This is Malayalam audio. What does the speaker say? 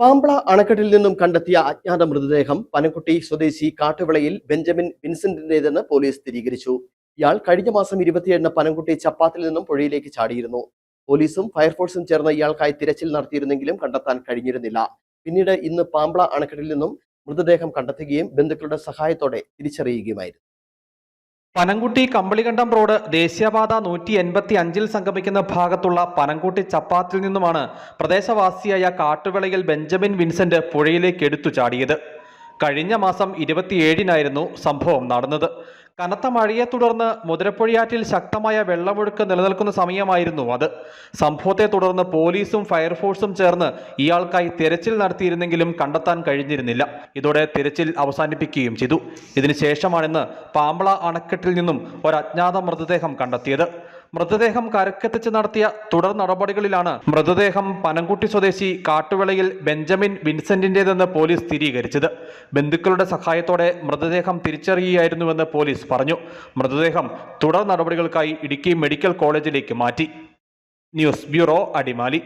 പാമ്പ്ള അണക്കെട്ടിൽ നിന്നും കണ്ടെത്തിയ അജ്ഞാത മൃതദേഹം പനക്കുട്ടി സ്വദേശി കാട്ടുവിളയിൽ ബെഞ്ചമിൻ വിൻസെന്റിന്റേതെന്ന് പോലീസ് സ്ഥിരീകരിച്ചു. ഇയാൾ കഴിഞ്ഞ മാസം ഇരുപത്തിയേഴിന് പനംകുട്ടി ചപ്പാത്തിൽ നിന്നും പുഴയിലേക്ക് ചാടിയിരുന്നു. പോലീസും ഫയർഫോഴ്സും ചേർന്ന് ഇയാൾക്കായി തിരച്ചിൽ നടത്തിയിരുന്നെങ്കിലും കണ്ടെത്താൻ കഴിഞ്ഞിരുന്നില്ല. പിന്നീട് ഇന്ന് പാമ്പള അണക്കെട്ടിൽ നിന്നും മൃതദേഹം കണ്ടെത്തുകയും ബന്ധുക്കളുടെ സഹായത്തോടെ തിരിച്ചറിയുകയുമായിരുന്നു. പനംകുട്ടി കമ്പളികണ്ടം റോഡ് ദേശീയപാത നൂറ്റി എൺപത്തി അഞ്ചിൽ സംഗമിക്കുന്ന ഭാഗത്തുള്ള പനംകുട്ടി ചപ്പാത്തിൽ നിന്നുമാണ് പ്രദേശവാസിയായ കാട്ടുവിളയിൽ ബെഞ്ചമിൻ വിൻസെന്റ് പുഴയിലേക്ക് എടുത്തു ചാടിയത് കഴിഞ്ഞ മാസം ഇരുപത്തിയേഴിനായിരുന്നു സംഭവം നടന്നത്. കനത്ത മഴയെ തുടർന്ന് മുതിരപ്പുഴയാറ്റിൽ ശക്തമായ വെള്ളമൊഴുക്ക് നിലനിൽക്കുന്ന സമയമായിരുന്നു അത്. സംഭവത്തെ തുടർന്ന് പോലീസും ഫയർഫോഴ്സും ചേർന്ന് ഇയാൾക്കായി തിരച്ചിൽ നടത്തിയിരുന്നെങ്കിലും കണ്ടെത്താൻ കഴിഞ്ഞിരുന്നില്ല. ഇതോടെ തിരച്ചിൽ അവസാനിപ്പിക്കുകയും ചെയ്തു. ഇതിനുശേഷമാണിന്ന് പാമ്പള അണക്കെട്ടിൽ നിന്നും ഒരു അജ്ഞാത മൃതദേഹം കണ്ടെത്തിയത്. മൃതദേഹം കരക്കെത്തിച്ച് നടത്തിയ തുടർ നടപടികളിലാണ് മൃതദേഹം പനംകുട്ടി സ്വദേശി കാട്ടുവിളയിൽ ബെഞ്ചമിൻ വിൻസെന്റിന്റേതെന്ന് പോലീസ് സ്ഥിരീകരിച്ചത്. ബന്ധുക്കളുടെ സഹായത്തോടെ മൃതദേഹം തിരിച്ചറിയുകയായിരുന്നുവെന്ന് പോലീസ് പറഞ്ഞു. മൃതദേഹം തുടർ നടപടികൾക്കായി ഇടുക്കി മെഡിക്കൽ കോളേജിലേക്ക് മാറ്റി. News bureau Adimali.